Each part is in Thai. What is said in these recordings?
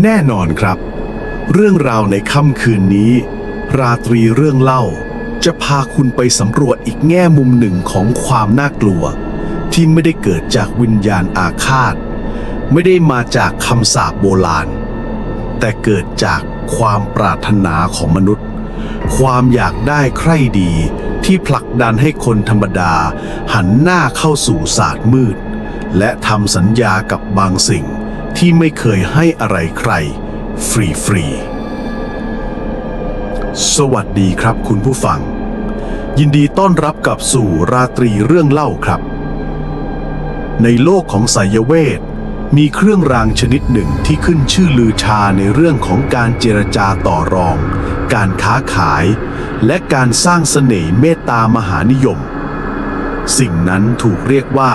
แน่นอนครับ เรื่องราวในค่ำคืนนี้ ราตรีเรื่องเล่า จะพาคุณไปสำรวจอีกแง่มุมหนึ่งของความน่ากลัว ที่ไม่ได้เกิดจากวิญญาณอาฆาต ไม่ได้มาจากคำสาปโบราณ แต่เกิดจากความปรารถนาของมนุษย์ ความอยากได้ใคร่ดีที่ผลักดันให้คนธรรมดา หันหน้าเข้าสู่ศาสตร์มืด และทำสัญญากับบางสิ่ง ที่ไม่เคยให้อะไรใครฟรีฟรีๆ สวัสดีครับคุณผู้ฟัง ยินดีต้อนรับกับสู่ราตรีเรื่องเล่าครับ ในโลกของไสยเวท มีเครื่องรางชนิดหนึ่งที่ขึ้นชื่อลือชาในเรื่องของการเจรจาต่อรอง การค้าขาย และการสร้างเสน่ห์เมตตามหานิยม สิ่งนั้นถูกเรียกว่า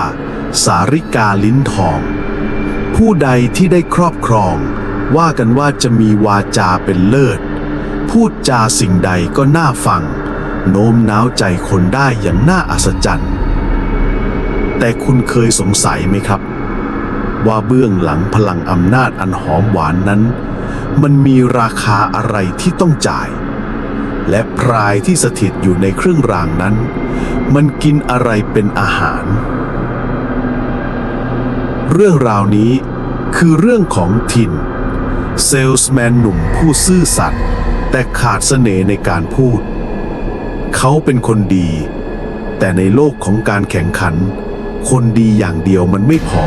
สาริกาลิ้นทอง ผู้ใดที่ได้ครอบครอง ว่ากันว่าจะมีวาจาเป็นเลิศ พูดจาสิ่งใดก็น่าฟัง โน้มน้าวใจคนได้อย่างน่าอัศจรรย์ แต่คุณเคยสงสัยไหมครับ ว่าเบื้องหลังพลังอำนาจอันหอมหวานนั้น มันมีราคาอะไรที่ต้องจ่าย และพรายที่สถิตอยู่ในเครื่องรางนั้น มันกินอะไรเป็นอาหาร เรื่องราวนี้คือเรื่องของทิน เซลส์แมนหนุ่มผู้ซื่อสัตย์แต่ขาดเสน่ห์ในการพูด เขาเป็นคนดี แต่ในโลกของการแข่งขัน คนดีอย่างเดียวมันไม่พอ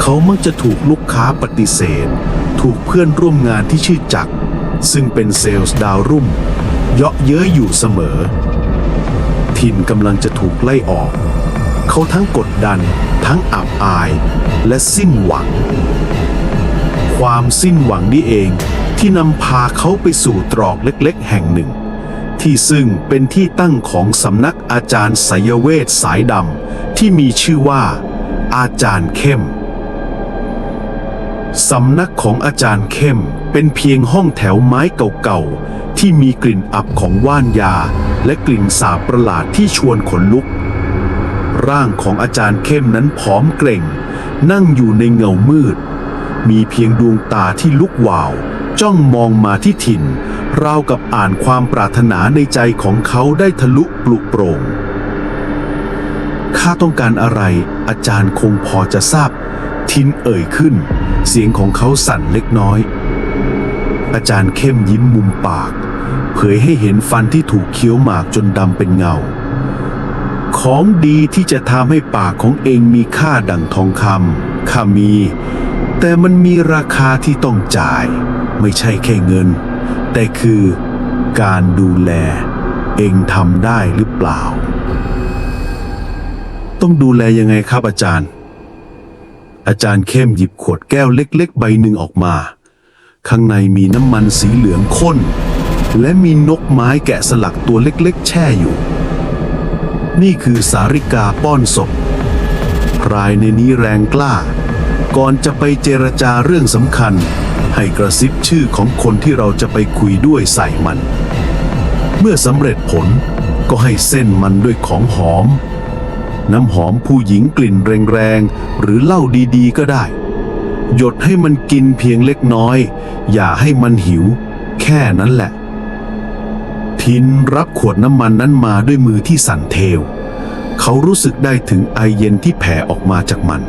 เขามักจะถูกลูกค้าปฏิเสธ ถูกเพื่อนร่วมงานที่ชื่อจักร ซึ่งเป็นเซลส์ดาวรุ่ม เยาะเย้ยอยู่เสมอ ทินกำลังจะถูกไล่ออก เขาทั้งกดดัน ทั้งอับอาย และสิ้นหวัง ความสิ้นหวังนี่เองที่นำพาเขาไปสู่ตรอกเล็กๆ แห่งหนึ่ง ที่ซึ่งเป็นที่ตั้งของสำนักอาจารย์ไสยเวทสายดำที่มีชื่อว่า อาจารย์เข้มสำนักของอาจารย์เข้มเป็นเพียงห้องแถวไม้เก่าๆ ที่มีกลิ่นอับของว่านยา และกลิ่นสาบประหลาดที่ชวนขนลุก ร่างของอาจารย์เข้มนั้นผอมเกร่งนั่งอยู่ในเงามืด มีเพียงดวงตาที่ลุกวาว จ้องมองมาที่ถิ่น ราวกับอ่านความปรารถนาในใจของเขาได้ทะลุปลุกโปร่งข้าต้องการอะไร อาจารย์คงพอจะทราบ ทินเอ่ยขึ้น เสียงของเขาสั่นเล็กน้อย อาจารย์เข้มยิ้มมุมปาก เผยให้เห็นฟันที่ถูกเคี้ยวหมากจนดำเป็นเงา ของดีที่จะทำให้ปากของเองมีค่าดั่งทองคำข้ามี แต่มันมีราคาที่ต้องจ่าย ไม่ใช่แค่เงิน แต่คือการดูแล เองทำได้หรือเปล่า ต้องดูแลยังไงครับอาจารย์ อาจารย์เข้มหยิบขวดแก้วเล็ก ๆ ใบหนึ่งออกมา ข้างในมีน้ำมันสีเหลืองข้น และมีนกไม้แกะสลักตัวเล็ก ๆ แช่อยู่ นี่คือสาริกาป้อนศพพรายในนี้แรงกล้า ก่อนจะไปเจรจาเรื่องสำคัญ ให้กระซิบชื่อของคนที่เราจะไปคุยด้วยใส่มัน เมื่อสำเร็จผลก็ให้เส้นมันด้วยของหอม น้ำหอมผู้หญิงกลิ่นแรงๆ หรือเหล้าดีๆ ก็ได้ หยดให้มันกินเพียงเล็กน้อย อย่าให้มันหิว แค่นั้นแหละ ทินรับขวดน้ำมันนั้นมาด้วยมือที่สั่นเทว เขารู้สึกได้ถึงไอเย็นที่แผ่ออกมาจากมัน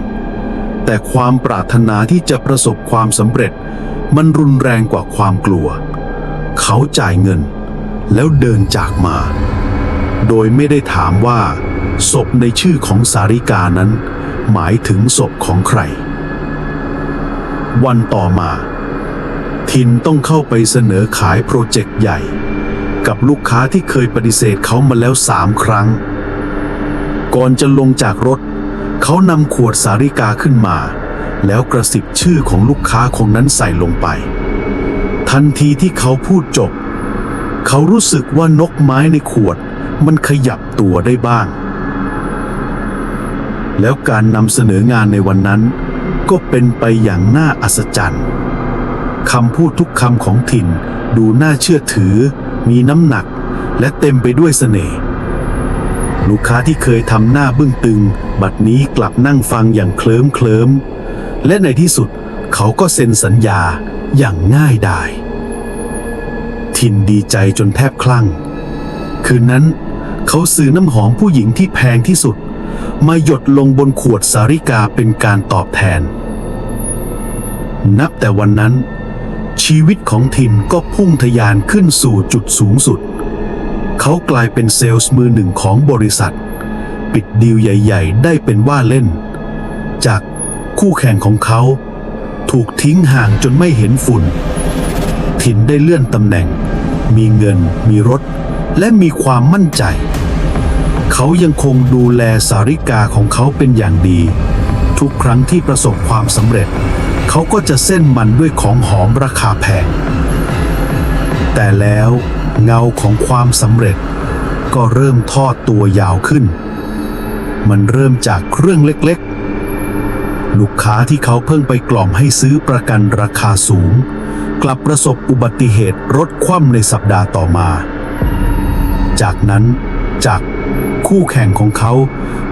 แต่ความปรารถนาที่จะประสบความสำเร็จ มันรุนแรงกว่าความกลัว เขาจ่ายเงิน แล้วเดินจากมา โดยไม่ได้ถามว่าศพในชื่อของสาริกานั้น หมายถึงศพของใคร วันต่อมา ทินต้องเข้าไปเสนอขายโปรเจกต์ใหญ่ กับลูกค้าที่เคยปฏิเสธเขามาแล้วสามครั้ง ก่อนจะลงจากรถ เขานำขวดสาริกาขึ้นมา แล้วกระสิบชื่อของลูกค้าคนนั้นใส่ลงไป ทันทีที่เขาพูดจบ เขารู้สึกว่านกไม้ในขวดมันขยับตัวได้บ้าง แล้วการนำเสนองานในวันนั้น ก็เป็นไปอย่างน่าอัศจรรย์คำพูดทุกคำของถิ่นดูน่าเชื่อถือ มีน้ำหนักและเต็มไปด้วยเสน่ห์ลูกค้าที่เคยทำหน้าบึ้งตึง บัดนี้กลับนั่งฟังอย่างเคลิ้มเคลิมและในที่สุดเขาก็เซ็นสัญญาอย่างง่ายดายทินดีใจจนแทบคลั่ง คืนนั้นเขาซื้อน้ำหอมผู้หญิงที่แพงที่สุด มาหยดลงบนขวดสาริกาเป็นการตอบแทน นับแต่วันนั้น ชีวิตของทินก็พุ่งทะยานขึ้นสู่จุดสูงสุด เขากลายเป็นเซลล์มือหนึ่งของบริษัท ปิดดีลใหญ่ ๆ ได้เป็นว่าเล่น จากคู่แข่งของเขา ถูกทิ้งห่างจนไม่เห็นฝุ่น ทินได้เลื่อนตำแหน่ง มีเงิน มีรถ และมีความมั่นใจ เขายังคงดูแลสาริกาของเขาเป็นอย่างดี ทุกครั้งที่ประสบความสำเร็จ เขาก็จะเส้นมันด้วยของหอมราคาแพง แต่แล้วเงาของความสำเร็จก็เริ่มทอดตัวยาวขึ้น มันเริ่มจากเครื่องเล็กๆ ลูกค้าที่เขาเพิ่งไปกล่อมให้ซื้อประกันราคาสูง กลับประสบอุบัติเหตุรถคว่ำในสัปดาห์ต่อมา จากนั้นจากคู่แข่งของเขา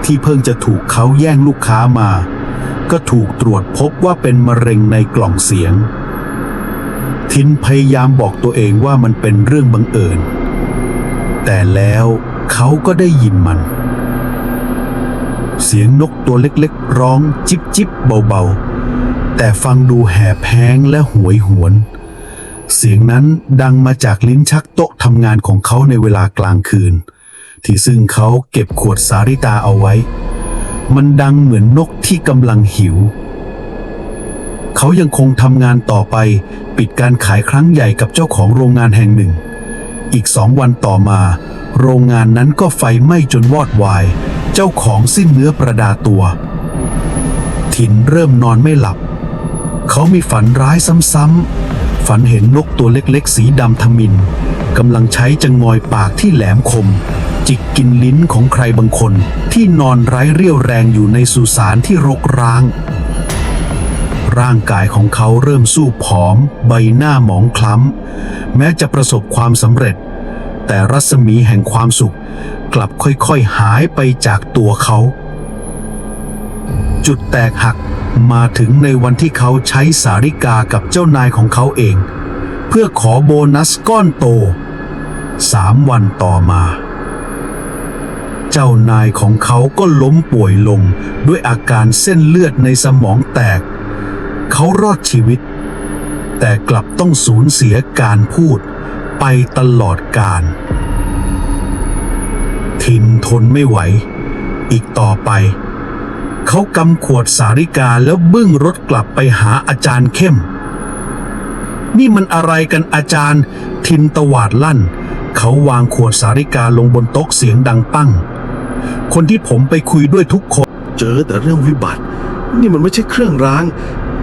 ที่เพิ่งจะถูกเขาแย่งลูกค้ามา ก็ถูกตรวจพบว่าเป็นมะเร็งในกล่องเสียง ทินพยายามบอกตัวเองว่ามันเป็นเรื่องบังเอิญ แต่แล้วเขาก็ได้ยินมัน เสียงนกตัวเล็กๆ ร้องจิบจิบเบาๆ แต่ฟังดูแห่แพงและหวยหวน เสียงนั้นดังมาจากลิ้นชักโต๊ะทำงานของเขาในเวลากลางคืน ที่ซึ่งเขาเก็บขวดสาริตาเอาไว้ มันดังเหมือนนกที่กำลังหิว เขายังคงทำงานต่อไป ปิดการขายครั้งใหญ่กับเจ้าของโรงงานแห่งหนึ่ง อีกสองวันต่อมา โรงงานนั้นก็ไฟไหม้จนวอดวาย เจ้าของสิ้นเนื้อประดาตัว ถินเริ่มนอนไม่หลับ เขามีฝันร้ายซ้ำๆฝันเห็นนกตัวเล็กๆ สีดำทมินกำลังใช้จะงอยปากที่แหลมคม จิกกินลิ้นของใครบางคนที่นอนไร้เรี่ยวแรงอยู่ในสุสานที่รกร้าง ร่างกายของเขาเริ่มสู้ผอม ใบหน้าหมองคล้ำ แม้จะประสบความสำเร็จ แต่รัศมีแห่งความสุขกลับค่อยๆหายไปจากตัวเขา จุดแตกหักมาถึงในวันที่เขาใช้สาริกากับเจ้านายของเขาเอง เพื่อขอโบนัสก้อนโตสามวันต่อมา จ้านายของเขาก็ล้มป่วยลงด้วยอาการเส้นเลือดในสมองแตก เขารอดชีวิต แต่กลับต้องสูญเสียการพูดไปตลอดกาลทินทนไม่ไหว อีกต่อไป เขากำขวดสาริกาแล้วบึ้งรถกลับไปหาอาจารย์เข้ม นี่มันอะไรกันอาจารย์ ทินตวาดลั่น เขาวางขวดสาริกาลงบนโต๊ะเสียงดังปั้ง คนที่ผมไปคุยด้วยทุกคน เจอแต่เรื่องวิบัติ นี่มันไม่ใช่เครื่องร้าง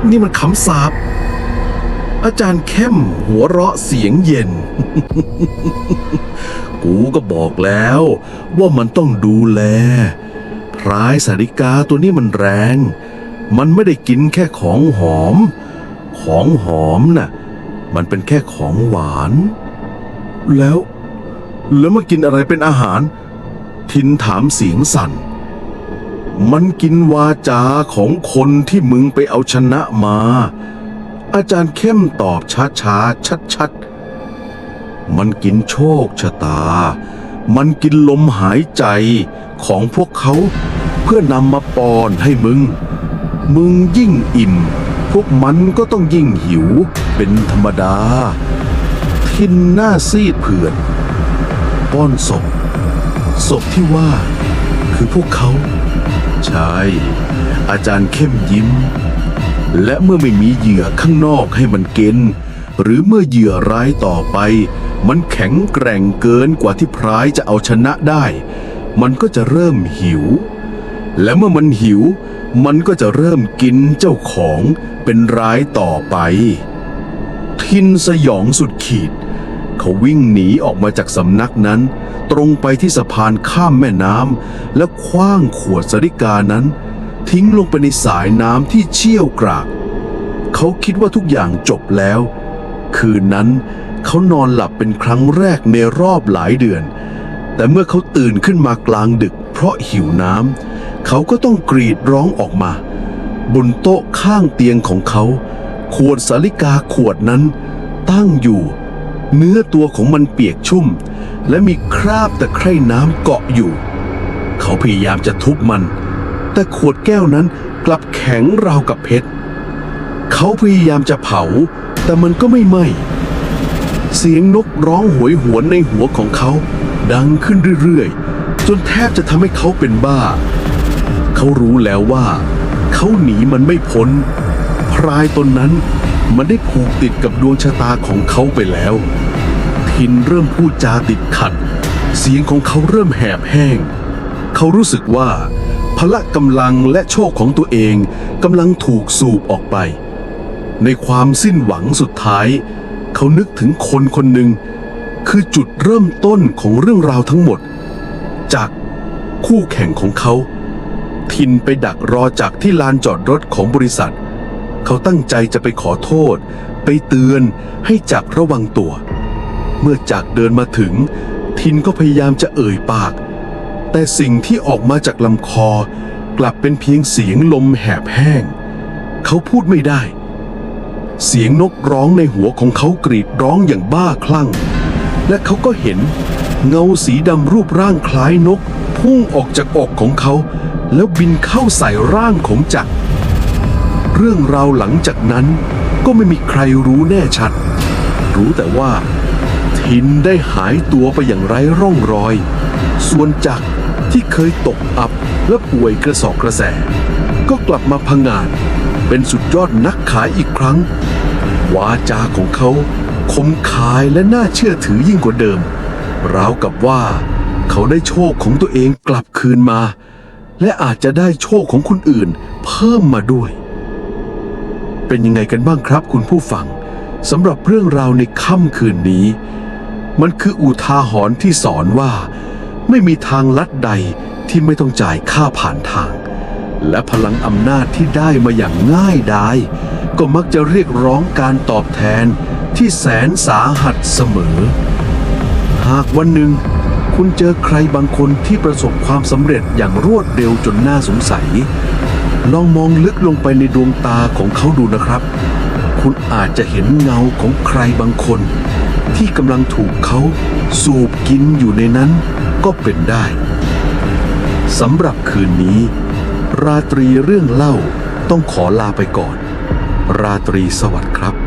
นี่มันคำสาปอาจารย์เข้มหัวเราะเสียงเย็น กูก็บอกแล้วว่ามันต้องดูแล พรายสาริกาตัวนี้มันแรง มันไม่ได้กินแค่ของหอม ของหอมน่ะ มันเป็นแค่ของหวาน แล้ว แล้วมากินอะไรเป็นอาหาร ทินถามเสียงสั่น มันกินวาจาของคนที่มึงไปเอาชนะมา อาจารย์เข้มตอบช้าช้าชัดชัดๆ มันกินโชคชะตา มันกินลมหายใจของพวกเขาเพื่อนำมาปอนให้มึง มึงยิ่งอิ่ม พวกมันก็ต้องยิ่งหิวเป็นธรรมดา ทินหน้าซีดเผือดป้อนศพ ศพที่ว่า คือพวกเขา ใช่ อาจารย์เข้มยิ้ม และเมื่อไม่มีเหยื่อข้างนอกให้มันกินหรือเมื่อเหยื่อร้ายต่อไป มันแข็งแกร่งเกินกว่าที่พรายจะเอาชนะได้ มันก็จะเริ่มหิว และเมื่อมันหิว มันก็จะเริ่มกินเจ้าของเป็นร้ายต่อไป ทินสยองสุดขีด เขาวิ่งหนีออกมาจากสำนักนั้น ตรงไปที่สะพานข้ามแม่น้ำและคว้างขวดสริกานั้น ทิ้งลงไปในสายน้ำที่เชี่ยวกราก เขาคิดว่าทุกอย่างจบแล้ว คืนนั้นเขานอนหลับเป็นครั้งแรกในรอบหลายเดือน แต่เมื่อเขาตื่นขึ้นมากลางดึก เพราะหิวน้ำเขาก็ต้องกรีดร้องออกมา บนโต๊ะข้างเตียงของเขา ขวดสาลิกาขวดนั้น ตั้งอยู่ เนื้อตัวของมันเปียกชุ่ม และมีคราบตะไคร่น้ำเกาะอยู่ เขาพยายามจะทุบมัน แต่ขวดแก้วนั้นกลับแข็งราวกับเพชร เขาพยายามจะเผา แต่มันก็ไม่ไหม้ เสียงนกร้องหวยหวนในหัวของเขา ดังขึ้นเรื่อยๆ จนแทบจะทำให้เขาเป็นบ้า เขารู้แล้วว่า เขาหนีมันไม่พ้น พรายตนนั้นมันได้ผูกติดกับดวงชะตาของเขาไปแล้ว ทินเริ่มพูดจาติดขัด เสียงของเขาเริ่มแหบแห้ง เขารู้สึกว่า พละกำลังและโชคของตัวเองกำลังถูกสูบออกไป ในความสิ้นหวังสุดท้าย เขานึกถึงคนคนหนึ่ง คือจุดเริ่มต้นของเรื่องราวทั้งหมด จากคู่แข่งของเขา ทินไปดักรอจากที่ลานจอดรถของบริษัท เขาตั้งใจจะไปขอโทษ ไปเตือนให้จักรระวังตัว เมื่อจักเดินมาถึง ทินก็พยายามจะเอ่ยปาก แต่สิ่งที่ออกมาจากลำคอ กลับเป็นเพียงเสียงลมแหบแห้ง เขาพูดไม่ได้ เสียงนกร้องในหัวของเขากรีดร้องอย่างบ้าคลั่ง และเขาก็เห็น เงาสีดำรูปร่างคล้ายนก พุ่งออกจากอกของเขา แล้วบินเข้าใส่ร่างของจักรเรื่องราวหลังจากนั้นก็ไม่มีใครรู้แน่ชัด รู้แต่ว่า ทินได้หายตัวไปอย่างไร้ร่องรอย ส่วนจักรที่เคยตกอับและป่วยกระสอบกระแส ก็กลับมาพังงาน เป็นสุดยอดนักขายอีกครั้ง วาจาของเขาคมคายและน่าเชื่อถือยิ่งกว่าเดิม ราวกับว่า เขาได้โชคของตัวเองกลับคืนมา และอาจจะได้โชคของคนอื่นเพิ่มมาด้วย เป็นยังไงกันบ้างครับคุณผู้ฟังสำหรับเรื่องราวในค่ำคืนนี้ มันคืออุทาหรณ์ที่สอนว่า ไม่มีทางลัดใดที่ไม่ต้องจ่ายค่าผ่านทาง และพลังอำนาจที่ได้มาอย่างง่ายดาย ก็มักจะเรียกร้องการตอบแทนที่แสนสาหัสเสมอ หากวันหนึ่ง คุณเจอใครบางคนที่ประสบความสำเร็จอย่างรวดเร็วจนน่าสงสัย ลองมองลึกลงไปในดวงตาของเขาดูนะครับ คุณอาจจะเห็นเงาของใครบางคน ที่กำลังถูกเขาสูบกินอยู่ในนั้นก็เป็นได้สำหรับคืนนี้ ราตรีเรื่องเล่าต้องขอลาไปก่อน ราตรีสวัสดิ์ครับ